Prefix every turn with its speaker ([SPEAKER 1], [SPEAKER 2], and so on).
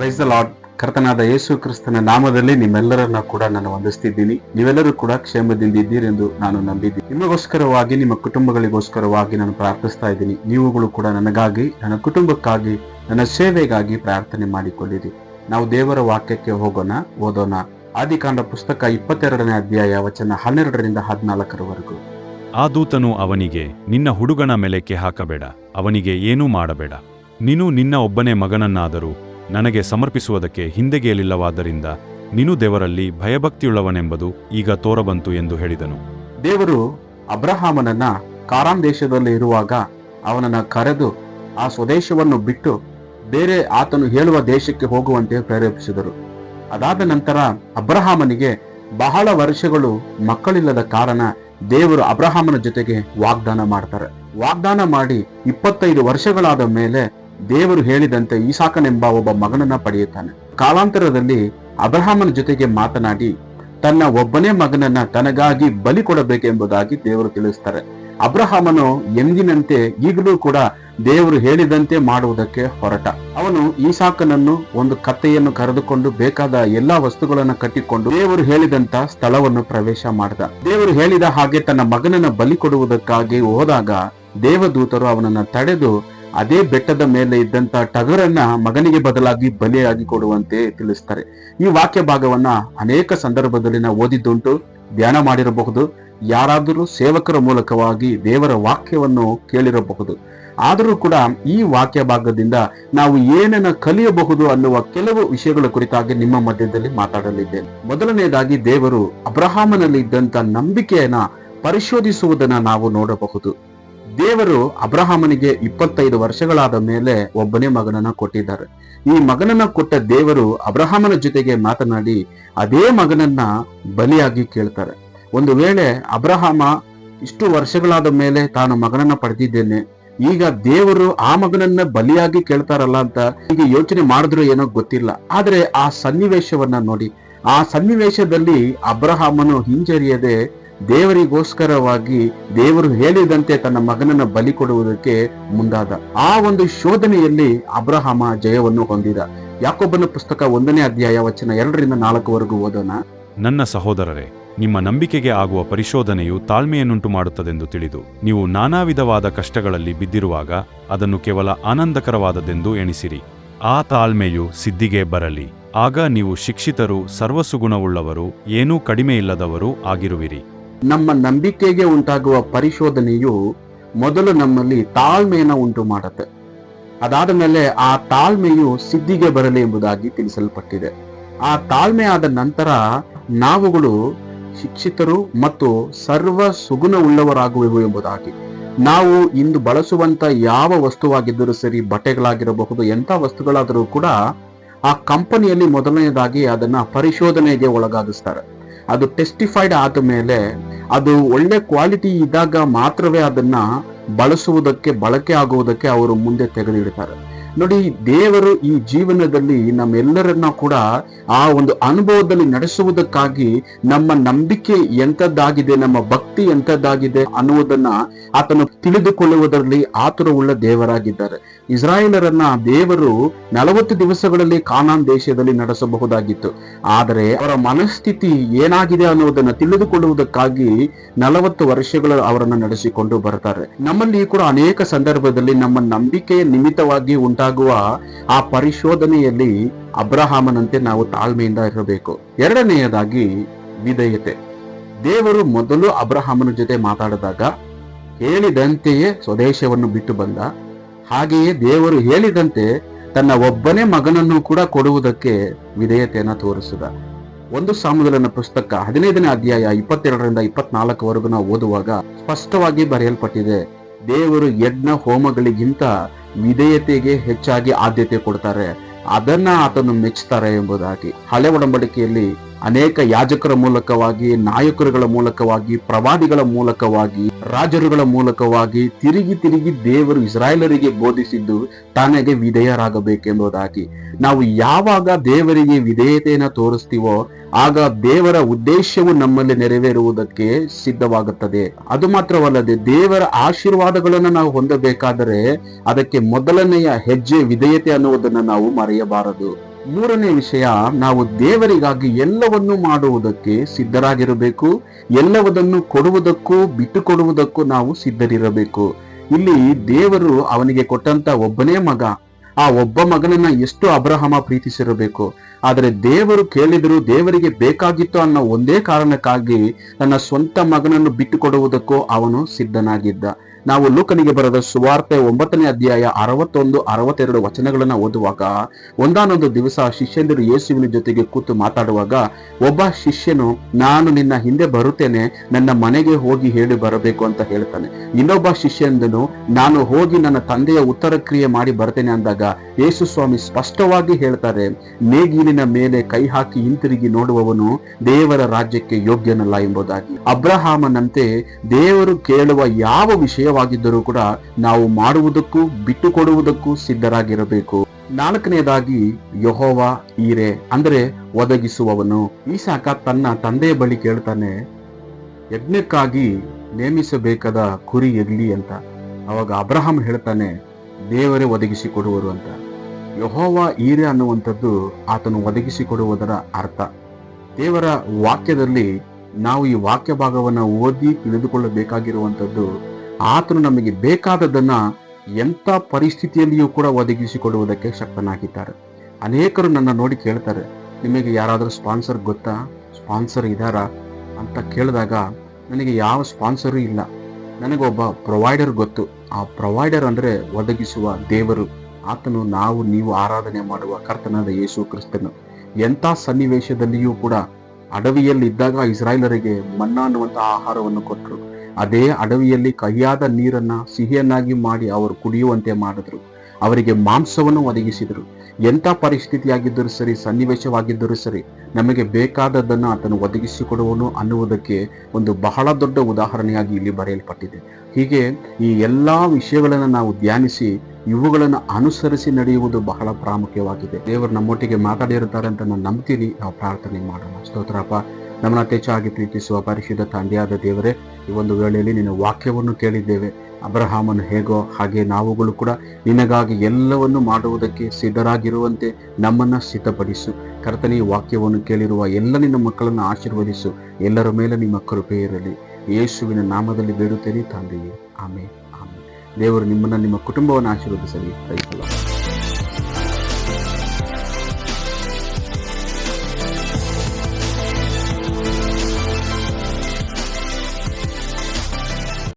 [SPEAKER 1] Praise the lord ಕರ್ತನಾದ ಯೇಸು ಕ್ರಿಸ್ತನ ನಾಮದಲ್ಲಿ ನಿಮ್ಮೆಲ್ಲರನ್ನ ಕೂಡ ನಾನು ವಂದಿಸ್ತಿದ್ದೀನಿ. ನೀವೆಲ್ಲರೂ ಕೂಡ ಕ್ಷೇಮದಿಂದ ಇದ್ದೀರೆಂದು ನಾನು ನಂಬಿದ್ದೀನಿ. ನಿಮಗೋಸ್ಕರವಾಗಿ, ನಿಮ್ಮ ಕುಟುಂಬಗಳಿಗೋಸ್ಕರವಾಗಿ ನಾನು ಪ್ರಾರ್ಥಿಸ್ತಾ ಇದ್ದೀನಿ. ನೀವುಗಳು ಕೂಡ ನನಗಾಗಿ, ನನ್ನ ಕುಟುಂಬಕ್ಕಾಗಿ, ನನ್ನ ಸೇವೆಗಾಗಿ ಪ್ರಾರ್ಥನೆ ಮಾಡಿಕೊಳ್ಳಿರಿ. ನಾವು ದೇವರ ವಾಕ್ಯಕ್ಕೆ ಹೋಗೋಣ, ಓದೋಣ. ಆದಿಕಾಂಡ ಪುಸ್ತಕ ಇಪ್ಪತ್ತೆರಡನೇ ಅಧ್ಯಾಯ, ವಚನ ಹನ್ನೆರಡರಿಂದ ಹದಿನಾಲ್ಕರವರೆಗೂ.
[SPEAKER 2] ಆ ದೂತನು ಅವನಿಗೆ, ನಿನ್ನ ಹುಡುಗನ ಮೆಲೆಕ್ಕೆ ಹಾಕಬೇಡ ಅವನಿಗೆ ಏನೂ ಮಾಡಬೇಡ. ನೀನು ನಿನ್ನ ಒಬ್ಬನೇ ಮಗನನ್ನಾದರೂ ನನಗೆ ಸಮರ್ಪಿಸುವುದಕ್ಕೆ ಹಿಂದೆಗೆಯಲಿಲ್ಲವಾದ್ದರಿಂದ ನೀನು ದೇವರಲ್ಲಿ ಭಯಭಕ್ತಿಯುಳ್ಳವನೆಂಬುದು ಈಗ ತೋರಬಂತು ಎಂದು ಹೇಳಿದನು.
[SPEAKER 1] ದೇವರು ಅಬ್ರಹಾಮನನ್ನ ಕಾರಾನ್ ದೇಶದಲ್ಲಿ ಇರುವಾಗ ಅವನನ್ನ ಕರೆದು ಆ ಸ್ವದೇಶವನ್ನು ಬಿಟ್ಟು ಬೇರೆ ಆತನು ಹೇಳುವ ದೇಶಕ್ಕೆ ಹೋಗುವಂತೆ ಪ್ರೇರೇಪಿಸಿದರು. ಅದಾದ ನಂತರ ಅಬ್ರಹಾಮನಿಗೆ ಬಹಳ ವರ್ಷಗಳು ಮಕ್ಕಳಿಲ್ಲದ ಕಾರಣ ದೇವರು ಅಬ್ರಹಾಮನ ಜೊತೆಗೆ ವಾಗ್ದಾನ ಮಾಡ್ತಾರೆ. ವಾಗ್ದಾನ ಮಾಡಿ ಇಪ್ಪತ್ತೈದು ವರ್ಷಗಳಾದ ಮೇಲೆ ದೇವರು ಹೇಳಿದಂತೆ ಈಸಾಕನೆಂಬ ಒಬ್ಬ ಮಗನನ್ನ ಪಡೆಯುತ್ತಾನೆ. ಕಾಲಾಂತರದಲ್ಲಿ ಅಬ್ರಹಾಮನ ಜೊತೆಗೆ ಮಾತನಾಡಿ, ತನ್ನ ಒಬ್ಬನೇ ಮಗನನ್ನ ತನಗಾಗಿ ಬಲಿ ಕೊಡಬೇಕೆಂಬುದಾಗಿ ದೇವರು ತಿಳಿಸ್ತಾರೆ. ಅಬ್ರಹಾಮನು ಎಂದಿನಂತೆ ಈಗಲೂ ಕೂಡ ದೇವರು ಹೇಳಿದಂತೆ ಮಾಡುವುದಕ್ಕೆ ಹೊರಟ. ಅವನು ಈಸಾಕನನ್ನು ಒಂದು ಕತ್ತೆಯನ್ನು ಕರೆದುಕೊಂಡು ಬೇಕಾದ ಎಲ್ಲಾ ವಸ್ತುಗಳನ್ನು ಕಟ್ಟಿಕೊಂಡು ದೇವರು ಹೇಳಿದಂತ ಸ್ಥಳವನ್ನು ಪ್ರವೇಶ ಮಾಡಿದ. ದೇವರು ಹೇಳಿದ ಹಾಗೆ ತನ್ನ ಮಗನನ್ನ ಬಲಿ ಕೊಡುವುದಕ್ಕಾಗಿ ಹೋದಾಗ ದೇವದೂತರು ಅವನನ್ನ ತಡೆದು ಅದೇ ಬೆಟ್ಟದ ಮೇಲೆ ಇದ್ದಂತ ಟಗರನ್ನ ಮಗನಿಗೆ ಬದಲಾಗಿ ಬಲಿಯಾಗಿ ಕೊಡುವಂತೆ ತಿಳಿಸ್ತಾರೆ. ಈ ವಾಕ್ಯ ಭಾಗವನ್ನ ಅನೇಕ ಸಂದರ್ಭದಲ್ಲಿ ನಾವು ಓದಿದ್ದುಂಟು, ಧ್ಯಾನ ಮಾಡಿರಬಹುದು, ಯಾರಾದರೂ ಸೇವಕರ ಮೂಲಕವಾಗಿ ದೇವರ ವಾಕ್ಯವನ್ನು ಕೇಳಿರಬಹುದು. ಆದರೂ ಕೂಡ ಈ ವಾಕ್ಯ ಭಾಗದಿಂದ ನಾವು ಏನನ್ನ ಕಲಿಯಬಹುದು ಅನ್ನುವ ಕೆಲವು ವಿಷಯಗಳ ಕುರಿತಾಗಿ ನಿಮ್ಮ ಮಧ್ಯದಲ್ಲಿ ಮಾತಾಡಲಿದ್ದೇನೆ. ಮೊದಲನೆಯದಾಗಿ ದೇವರು ಅಬ್ರಹಾಮನಲ್ಲಿ ಇದ್ದಂತ ನಂಬಿಕೆಯನ್ನ ಪರಿಶೋಧಿಸುವುದನ್ನ ನಾವು ನೋಡಬಹುದು. ದೇವರು ಅಬ್ರಹಾಮನಿಗೆ ಇಪ್ಪತ್ತೈದು ವರ್ಷಗಳಾದ ಮೇಲೆ ಒಬ್ಬನೇ ಮಗನನ್ನ ಕೊಟ್ಟಿದ್ದಾರೆ. ಈ ಮಗನನ್ನ ಕೊಟ್ಟ ದೇವರು ಅಬ್ರಹಾಮನ ಜೊತೆಗೆ ಮಾತನಾಡಿ ಅದೇ ಮಗನನ್ನ ಬಲಿಯಾಗಿ ಕೇಳ್ತಾರೆ. ಒಂದು ವೇಳೆ ಅಬ್ರಹಾಮ ಇಷ್ಟು ವರ್ಷಗಳಾದ ಮೇಲೆ ತಾನು ಮಗನನ್ನ ಪಡೆದಿದ್ದೇನೆ, ಈಗ ದೇವರು ಆ ಮಗನನ್ನ ಬಲಿಯಾಗಿ ಕೇಳ್ತಾರಲ್ಲ ಅಂತ ಈಗ ಯೋಚನೆ ಮಾಡಿದ್ರು ಏನೋ ಗೊತ್ತಿಲ್ಲ. ಆದ್ರೆ ಆ ಸನ್ನಿವೇಶವನ್ನ ನೋಡಿ, ಆ ಸನ್ನಿವೇಶದಲ್ಲಿ ಅಬ್ರಹಾಮನು ಹಿಂಜರಿಯದೆ ದೇವರಿಗೋಸ್ಕರವಾಗಿ ದೇವರು ಹೇಳಿದಂತೆ ತನ್ನ ಮಗನನ್ನ ಬಲಿ ಕೊಡುವುದಕ್ಕೆ ಮುಂದಾದ. ಆ ಒಂದು ಶೋಧನೆಯಲ್ಲಿ ಅಬ್ರಹಾಮ ಜಯವನ್ನು ಹೊಂದಿದ. ಯಾಕೊಬ್ಬನ ಪುಸ್ತಕ ಒಂದನೇ ಅಧ್ಯಾಯ ವಚನ ಎರಡರಿಂದ ನಾಲ್ಕುವರೆಗೂ ಓದೋಣ.
[SPEAKER 2] ನನ್ನ ಸಹೋದರರೇ, ನಿಮ್ಮ ನಂಬಿಕೆಗೆ ಆಗುವ ಪರಿಶೋಧನೆಯು ತಾಳ್ಮೆಯನ್ನುಂಟು ಮಾಡುತ್ತದೆಂದು ತಿಳಿದು, ನೀವು ನಾನಾ ವಿಧವಾದ ಕಷ್ಟಗಳಲ್ಲಿ ಬಿದ್ದಿರುವಾಗ ಅದನ್ನು ಕೇವಲ ಆನಂದಕರವಾದದೆಂದು ಎಣಿಸಿರಿ. ಆ ತಾಳ್ಮೆಯು ಸಿದ್ಧಿಗೆ ಬರಲಿ. ಆಗ ನೀವು ಶಿಕ್ಷಿತರು, ಸರ್ವಸುಗುಣವುಳ್ಳವರು, ಏನೂ ಕಡಿಮೆಯಿಲ್ಲದವರು ಆಗಿರುವಿರಿ.
[SPEAKER 1] ನಮ್ಮ ನಂಬಿಕೆಗೆ ಉಂಟಾಗುವ ಪರಿಶೋಧನೆಯು ಮೊದಲು ನಮ್ಮಲ್ಲಿ ತಾಳ್ಮೆಯನ್ನು ಉಂಟು ಮಾಡುತ್ತೆ. ಅದಾದ ಮೇಲೆ ಆ ತಾಳ್ಮೆಯು ಸಿದ್ಧಿಗೆ ಬರಲಿ ಎಂಬುದಾಗಿ ತಿಳಿಸಲ್ಪಟ್ಟಿದೆ. ಆ ತಾಳ್ಮೆ ಆದ ನಂತರ ನಾವುಗಳು ಶಿಕ್ಷಿತರು ಮತ್ತು ಸರ್ವ ಸುಗುಣವುಳ್ಳವರಾಗುವೆವು ಎಂಬುದಾಗಿ. ನಾವು ಇಂದು ಬಳಸುವಂತ ಯಾವ ವಸ್ತುವಾಗಿದ್ದರೂ ಸರಿ ಬಟ್ಟೆಗಳಾಗಿರಬಹುದು, ಎಂಥ ವಸ್ತುಗಳಾದರೂ ಕೂಡ ಆ ಕಂಪನಿಯಲ್ಲಿ ಮೊದಲನೆಯದಾಗಿ ಅದನ್ನ ಪರಿಶೋಧನೆಗೆ ಒಳಗಾಗಿಸ್ತಾರೆ. ಅದು ಟೆಸ್ಟಿಫೈಡ್ ಆದ ಮೇಲೆ ಅದು ಒಳ್ಳೆ ಕ್ವಾಲಿಟಿ ಇದ್ದಾಗ ಮಾತ್ರವೇ ಅದನ್ನ ಬಳಸುವುದಕ್ಕೆ ಬಳಕೆ ಆಗುವುದಕ್ಕೆ ಅವರು ಮುಂದೆ ತೆಗೆದಿಡ್ತಾರೆ. ನೋಡಿ, ದೇವರು ಈ ಜೀವನದಲ್ಲಿ ನಮ್ಮೆಲ್ಲರನ್ನ ಕೂಡ ಆ ಒಂದು ಅನುಭವದಲ್ಲಿ ನಡೆಸುವುದಕ್ಕಾಗಿ ನಮ್ಮ ನಂಬಿಕೆ ಎಂಥದ್ದಾಗಿದೆ, ನಮ್ಮ ಭಕ್ತಿ ಎಂಥದ್ದಾಗಿದೆ ಅನ್ನುವುದನ್ನ ಆತನು ತಿಳಿದುಕೊಳ್ಳುವುದರಲ್ಲಿ ಆತುರವುಳ್ಳ ದೇವರಾಗಿದ್ದಾರೆ. ಇಸ್ರಾಯೇಲರನ್ನ ದೇವರು ನಲವತ್ತು ದಿವಸಗಳಲ್ಲಿ ಕಾನಾನ್ ದೇಶದಲ್ಲಿ ನಡೆಸಬಹುದಾಗಿತ್ತು. ಆದರೆ ಅವರ ಮನಸ್ಥಿತಿ ಏನಾಗಿದೆ ಅನ್ನುವುದನ್ನ ತಿಳಿದುಕೊಳ್ಳುವುದಕ್ಕಾಗಿ ನಲವತ್ತು ವರ್ಷಗಳ ಅವರನ್ನು ನಡೆಸಿಕೊಂಡು ಬರ್ತಾರೆ. ನಮ್ಮಲ್ಲಿ ಕೂಡ ಅನೇಕ ಸಂದರ್ಭದಲ್ಲಿ ನಮ್ಮ ನಂಬಿಕೆಯ ನಿಮಿತ್ತವಾಗಿ ಉಂಟಾಗುವ ಆ ಪರಿಶೋಧನೆಯಲ್ಲಿ ಅಬ್ರಹಾಮನಂತೆ ನಾವು ತಾಳ್ಮೆಯಿಂದ ಇರಬೇಕು. ಎರಡನೆಯದಾಗಿ ವಿಧೇಯತೆ. ದೇವರು ಮೊದಲು ಅಬ್ರಹಾಮನ ಜೊತೆ ಮಾತಾಡಿದಾಗ ಹೇಳಿದಂತೆಯೇ ಸ್ವದೇಶವನ್ನು ಬಿಟ್ಟು ಬಂದ. ಹಾಗೆಯೇ ದೇವರು ಹೇಳಿದಂತೆ ತನ್ನ ಒಬ್ಬನೇ ಮಗನನ್ನು ಕೂಡ ಕೊಡುವುದಕ್ಕೆ ವಿಧೇಯತೆಯನ್ನು ತೋರಿಸಿದ. ಒಂದು ಸಾಮುದಲನ ಪುಸ್ತಕ ಹದಿನೈದನೇ ಅಧ್ಯಾಯ ಇಪ್ಪತ್ತೆರಡರಿಂದ ಇಪ್ಪತ್ನಾಲ್ಕವರೆಗೂ ನಾವು ಓದುವಾಗ ಸ್ಪಷ್ಟವಾಗಿ ಬರೆಯಲ್ಪಟ್ಟಿದೆ. ದೇವರು ಯಜ್ಞ ಹೋಮಗಳಿಗಿಂತ ವಿಧೇಯತೆಗೆ ಹೆಚ್ಚಾಗಿ ಆದ್ಯತೆ ಕೊಡ್ತಾರೆ. ಅದನ್ನ ಆತನು ಮೆಚ್ಚುತ್ತಾರೆ ಎಂಬುದಾಗಿ ಹಳೆ ಒಡಂಬಡಿಕೆಯಲ್ಲಿ ಅನೇಕ ಯಾಜಕರ ಮೂಲಕವಾಗಿ, ನಾಯಕರುಗಳ ಮೂಲಕವಾಗಿ, ಪ್ರವಾದಿಗಳ ಮೂಲಕವಾಗಿ, ರಾಜರುಗಳ ಮೂಲಕವಾಗಿ ತಿರುಗಿ ತಿರುಗಿ ದೇವರು ಇಸ್ರಾಯೇಲರಿಗೆ ಬೋಧಿಸಿದ್ದು ತನಗೆ ವಿಧೇಯರಾಗಬೇಕೆಂಬುದಾಗಿ. ನಾವು ಯಾವಾಗ ದೇವರಿಗೆ ವಿಧೇಯತೆಯನ್ನು ತೋರಿಸ್ತೀವೋ, ಆಗ ದೇವರ ಉದ್ದೇಶವು ನಮ್ಮಲ್ಲಿ ನೆರವೇರುವುದಕ್ಕೆ ಸಿದ್ಧವಾಗುತ್ತದೆ. ಅದು ಮಾತ್ರವಲ್ಲದೆ ದೇವರ ಆಶೀರ್ವಾದಗಳನ್ನು ನಾವು ಹೊಂದಬೇಕಾದರೆ ಅದಕ್ಕೆ ಮೊದಲನೆಯ ಹೆಜ್ಜೆ ವಿಧೇಯತೆ ಅನ್ನುವುದನ್ನು ನಾವು ಮರೆಯಬಾರದು. ಮೂರನೇ ವಿಷಯ, ನಾವು ದೇವರಿಗಾಗಿ ಎಲ್ಲವನ್ನು ಮಾಡುವುದಕ್ಕೆ ಸಿದ್ಧರಾಗಿರಬೇಕು. ಎಲ್ಲವದನ್ನು ಕೊಡುವುದಕ್ಕೂ ಬಿಟ್ಟು ಕೊಡುವುದಕ್ಕೂ ನಾವು ಸಿದ್ಧರಿರಬೇಕು. ಇಲ್ಲಿ ದೇವರು ಅವನಿಗೆ ಕೊಟ್ಟಂತ ಒಬ್ಬನೇ ಮಗ. ಆ ಒಬ್ಬ ಮಗನನ್ನ ಎಷ್ಟು ಅಬ್ರಹಮ ಪ್ರೀತಿಸಿರಬೇಕು? ಆದರೆ ದೇವರು ಕೇಳಿದ್ರು ದೇವರಿಗೆ ಬೇಕಾಗಿತ್ತು ಅನ್ನೋ ಒಂದೇ ಕಾರಣಕ್ಕಾಗಿ ತನ್ನ ಸ್ವಂತ ಮಗನನ್ನು ಬಿಟ್ಟುಕೊಡುವುದಕ್ಕೂ ಅವನು ಸಿದ್ಧನಾಗಿದ್ದ. ನಾವು ಲೋಕನಿಗೆ ಬರೆದ ಸುವಾರ್ತೆ ಒಂಬತ್ತನೇ ಅಧ್ಯಾಯ ಅರವತ್ತೊಂದು, ಅರವತ್ತೆರಡು ವಚನಗಳನ್ನ ಓದುವಾಗ, ಒಂದಾನೊಂದು ದಿವಸ ಶಿಷ್ಯಂದಿರು ಯೇಸುವಿನ ಜೊತೆಗೆ ಕೂತು ಮಾತಾಡುವಾಗ, ಒಬ್ಬ ಶಿಷ್ಯನು, ನಾನು ನಿನ್ನ ಹಿಂದೆ ಬರುತ್ತೇನೆ, ನನ್ನ ಮನೆಗೆ ಹೋಗಿ ಹೇಳಿ ಬರಬೇಕು ಅಂತ ಹೇಳ್ತಾನೆ. ಇನ್ನೊಬ್ಬ ಶಿಷ್ಯಂದನು, ನಾನು ಹೋಗಿ ನನ್ನ ತಂದೆಯ ಉತ್ತರ ಕ್ರಿಯೆ ಮಾಡಿ ಬರ್ತೇನೆ ಅಂದಾಗ ಯೇಸು ಸ್ವಾಮಿ ಸ್ಪಷ್ಟವಾಗಿ ಹೇಳ್ತಾರೆ, ನೇಗಿಲಿನ ಮೇಲೆ ಕೈ ಹಾಕಿ ಹಿಂತಿರುಗಿ ನೋಡುವವನು ದೇವರ ರಾಜ್ಯಕ್ಕೆ ಯೋಗ್ಯನಲ್ಲ ಎಂಬುದಾಗಿ. ಅಬ್ರಹಾಮನಂತೆ ದೇವರು ಕೇಳುವ ಯಾವ ವಿಷಯವಾಗಿದ್ದರೂ ಕೂಡ ನಾವು ಮಾಡುವುದಕ್ಕೂ ಬಿಟ್ಟು ಕೊಡುವುದಕ್ಕೂ ಸಿದ್ಧರಾಗಿರಬೇಕು. ನಾಲ್ಕನೆಯದಾಗಿ ಯಹೋವ ಈರೆ ಅಂದರೆ ಒದಗಿಸುವವನು. ಈಸಾಕ ತನ್ನ ತಂದೆಯ ಬಳಿ ಕೇಳ್ತಾನೆ, ಯಜ್ಞಕ್ಕಾಗಿ ನೇಮಿಸಬೇಕಾದ ಕುರಿ ಎಗ್ಲಿ ಅಂತ. ಅವಾಗ ಅಬ್ರಹಾಂ ಹೇಳ್ತಾನೆ ದೇವರೇ ಒದಗಿಸಿ ಕೊಡುವರು ಅಂತ. ಯಹೋವ ಈರೆ ಅನ್ನುವಂಥದ್ದು ಆತನು ಒದಗಿಸಿ ಕೊಡುವುದರ ಅರ್ಥ. ದೇವರ ವಾಕ್ಯದಲ್ಲಿ ನಾವು ಈ ವಾಕ್ಯ ಭಾಗವನ್ನು ಓದಿ ತಿಳಿದುಕೊಳ್ಳಬೇಕಾಗಿರುವಂಥದ್ದು ಆತನು ನಮಗೆ ಬೇಕಾದದನ್ನ ಎಂಥ ಪರಿಸ್ಥಿತಿಯಲ್ಲಿಯೂ ಕೂಡ ಒದಗಿಸಿ ಕೊಡುವುದಕ್ಕೆ ಶಕ್ತನಾಗಿದ್ದಾರೆ. ಅನೇಕರು ನನ್ನ ನೋಡಿ ಕೇಳ್ತಾರೆ, ನಿಮಗೆ ಯಾರಾದರೂ ಸ್ಪಾನ್ಸರ್ ಗೊತ್ತಾ? ಸ್ಪಾನ್ಸರ್ ಇದ್ದಾರಾ ಅಂತ ಕೇಳಿದಾಗ, ನನಗೆ ಯಾವ ಸ್ಪಾನ್ಸರೂ ಇಲ್ಲ. ನನಗೊಬ್ಬ ಪ್ರೊವೈಡರ್ ಗೊತ್ತು. ಆ ಪ್ರೊವೈಡರ್ ಅಂದ್ರೆ ಒದಗಿಸುವ ದೇವರು. ಆತನು ನಾವು ನೀವು ಆರಾಧನೆ ಮಾಡುವ ಕರ್ತನಾದ ಯೇಸು ಕ್ರಿಸ್ತನು. ಎಂಥ ಸನ್ನಿವೇಶದಲ್ಲಿಯೂ ಕೂಡ ಅಡವಿಯಲ್ಲಿ ಇದ್ದಾಗ ಇಸ್ರಾಯೇಲರಿಗೆ ಮನ್ನಾ ಅನ್ನುವಂಥ ಆಹಾರವನ್ನು ಕೊಟ್ಟರು. ಅದೇ ಅಡವಿಯಲ್ಲಿ ಕಹಿಯಾದ ನೀರನ್ನ ಸಿಹಿಯನ್ನಾಗಿ ಮಾಡಿ ಅವರು ಕುಡಿಯುವಂತೆ ಮಾಡಿದ್ರು. ಅವರಿಗೆ ಮಾಂಸವನ್ನು ಒದಗಿಸಿದರು. ಎಂಥ ಪರಿಸ್ಥಿತಿಯಾಗಿದ್ದರೂ ಸರಿ, ಸನ್ನಿವೇಶವಾಗಿದ್ದರೂ ಸರಿ, ನಮಗೆ ಬೇಕಾದದ್ದನ್ನು ಆತನು ಒದಗಿಸಿಕೊಡುವನು ಅನ್ನುವುದಕ್ಕೆ ಒಂದು ಬಹಳ ದೊಡ್ಡ ಉದಾಹರಣೆಯಾಗಿ ಇಲ್ಲಿ ಬರೆಯಲ್ಪಟ್ಟಿದೆ. ಹೀಗೆ ಈ ಎಲ್ಲ ವಿಷಯಗಳನ್ನು ನಾವು ಧ್ಯಾನಿಸಿ, ಇವುಗಳನ್ನು ಅನುಸರಿಸಿ ನಡೆಯುವುದು ಬಹಳ ಪ್ರಾಮುಖ್ಯವಾಗಿದೆ. ದೇವರು ನಮ್ಮೊಟ್ಟಿಗೆ ಮಾತಾಡಿರುತ್ತಾರೆ ಅಂತ ನಾನು ನಂಬ್ತೀನಿ. ನಾವು ಪ್ರಾರ್ಥನೆ ಮಾಡೋಣ. ಸ್ತೋತ್ರಪ್ಪ. ನಮ್ಮನ್ನ ಹೆಚ್ಚಾಗಿ ಪ್ರೀತಿಸುವ ಪರಿಶುದ್ಧ ತಂದೆಯಾದ ದೇವರೇ, ಈ ಒಂದು ವೇಳೆಯಲ್ಲಿ ನಿನ್ನ ವಾಕ್ಯವನ್ನು ಕೇಳಿದ್ದೇವೆ. ಅಬ್ರಹಾಮನು ಹೇಗೋ ಹಾಗೆ ನಾವುಗಳು ಕೂಡ ನಿನಗಾಗಿ ಎಲ್ಲವನ್ನು ಮಾಡುವುದಕ್ಕೆ ಸಿದ್ಧರಾಗಿರುವಂತೆ ನಮ್ಮನ್ನು ಸಿದ್ಧಪಡಿಸು. ಕರ್ತನಿ ವಾಕ್ಯವನ್ನು ಕೇಳಿರುವ ಎಲ್ಲ ನಿನ್ನ ಮಕ್ಕಳನ್ನು ಆಶೀರ್ವದಿಸು. ಎಲ್ಲರ ಮೇಲೆ ನಿಮ್ಮ ಕೃಪೆ ಇರಲಿ. ಯೇಸುವಿನ ನಾಮದಲ್ಲಿ ಬೇಡುತ್ತೇನೆ ತಂದೆಯೇ. ಆಮೆ ಆಮೆ ದೇವರು ನಿಮ್ಮನ್ನು ನಿಮ್ಮ ಕುಟುಂಬವನ್ನು ಆಶೀರ್ವದಿಸಲಿ. ಪ್ರೈಸಲ್ಲ